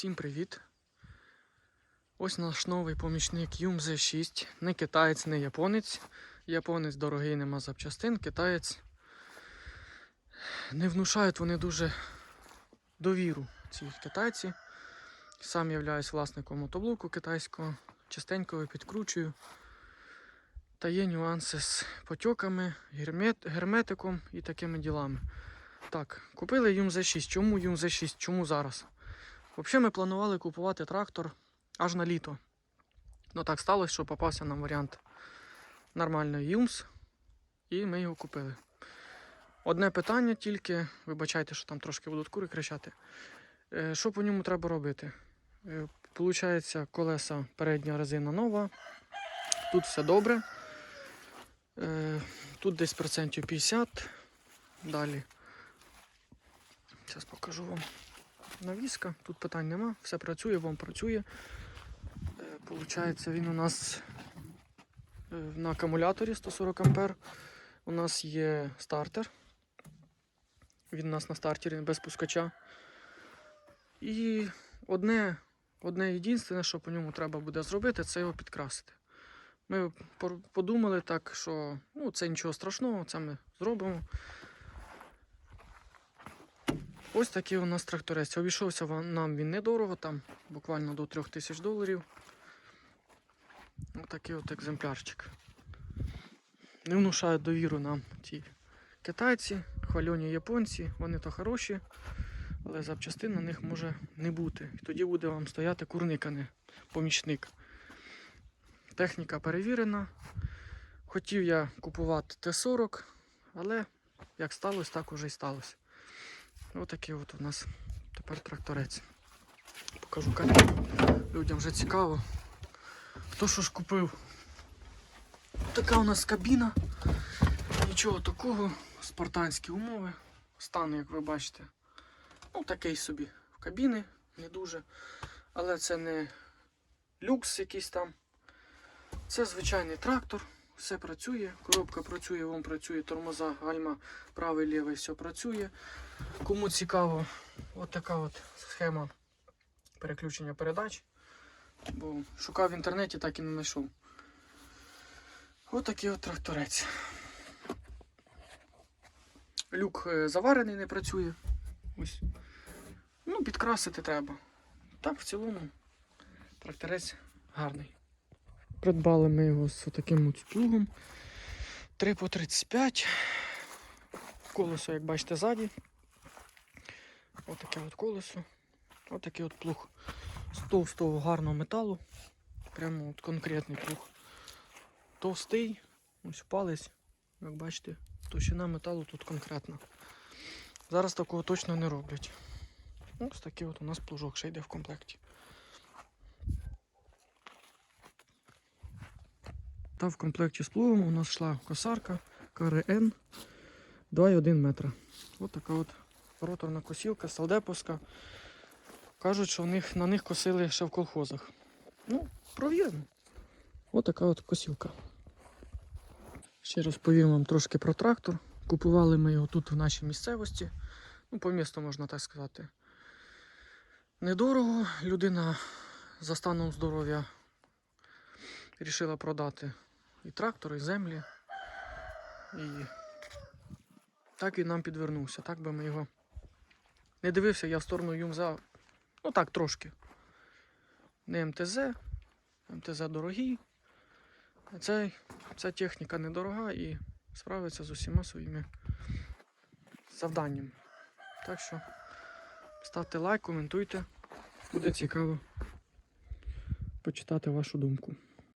Всім привіт! Ось наш новий помічник Юм Z6. Не китаєць, не японець. Японець дорогий, нема запчастин, китаєць. Не внушають вони дуже довіру ці китайці. Сам являюсь власником мотоблоку китайського, частенько його підкручую. Та є нюанси з потьоками, гермет, герметиком і такими ділами. Так, купили Юм Z6. Чому Юм Z6? Чому зараз? Взагалі ми планували купувати трактор аж на літо. Ну так сталося, що попався нам варіант нормальної Юмс, і ми його купили. Одне питання тільки, вибачайте, що там трошки будуть кури кричати. Е, Що по ньому треба робити? Е, Получається, колеса передня резина нова. Тут все добре. Е, Тут десь процентів 50. Далі. Зараз покажу вам навіска, тут питань нема, все працює, вам працює. Е, Получається, він у нас е, на акумуляторі 140 А. У нас є стартер. Він у нас на стартері без пускача. І одне, одне єдине, що по ньому треба буде зробити, це його підкрасити. Ми подумали так, що ну, це нічого страшного, це ми зробимо. Ось такий у нас тракторець. Обійшовся нам він недорого, там буквально до 3000 доларів. Ось такий от екземплярчик. Не внушають довіру нам ці китайці, хвальоні японці, вони то хороші, але запчастин на них може не бути. І тоді буде вам стояти курник, а не помічник. Техніка перевірена. Хотів я купувати Т-40, але як сталося, так уже й сталося. Отакий от у нас тепер тракторець. Покажу кабіну. Людям вже цікаво. Хто що ж купив? Така у нас кабіна. Нічого такого, спартанські умови. Стан, як ви бачите, ну такий собі в кабіни, не дуже. Але це не люкс якийсь там. Це звичайний трактор, все працює, коробка працює, вон працює, тормоза, гальма, правий, лівий, все працює. Кому цікаво, от от схема переключення передач. Бо шукав в інтернеті, так і не знайшов. Такий от тракторець. Люк е, заварений, не працює. Ось. Ну, підкрасити треба. Так, в цілому, тракторець гарний. Придбали ми його з таким от плугом. 3 по 35. Колесо, як бачите, ззаді. Отаке от колесо. Отакий от плуг з товстого гарного металу. Прямо от конкретний плуг. Товстий, ось палець, як бачите, товщина металу тут конкретна. Зараз такого точно не роблять. Ось такий от у нас плужок ще йде в комплекті. Та в комплекті з плугом у нас йшла косарка КРН 2,1 метра. Ось така от роторна косілка, салдеповська. Кажуть, що в них, на них косили ще в колхозах. Ну, провіримо. Ось така от косілка. Ще розповім вам трошки про трактор. Купували ми його тут в нашій місцевості. Ну, по місту можна так сказати. Недорого. Людина за станом здоров'я вирішила продати і трактор, і землі. І так він нам підвернувся. Так би ми його не дивився я в сторону Юмза. Ну так, трошки. Не МТЗ. МТЗ дорогі. А цей, ця техніка недорога і справиться з усіма своїми завданнями. Так що ставте лайк, коментуйте. Буде цікаво почитати вашу думку.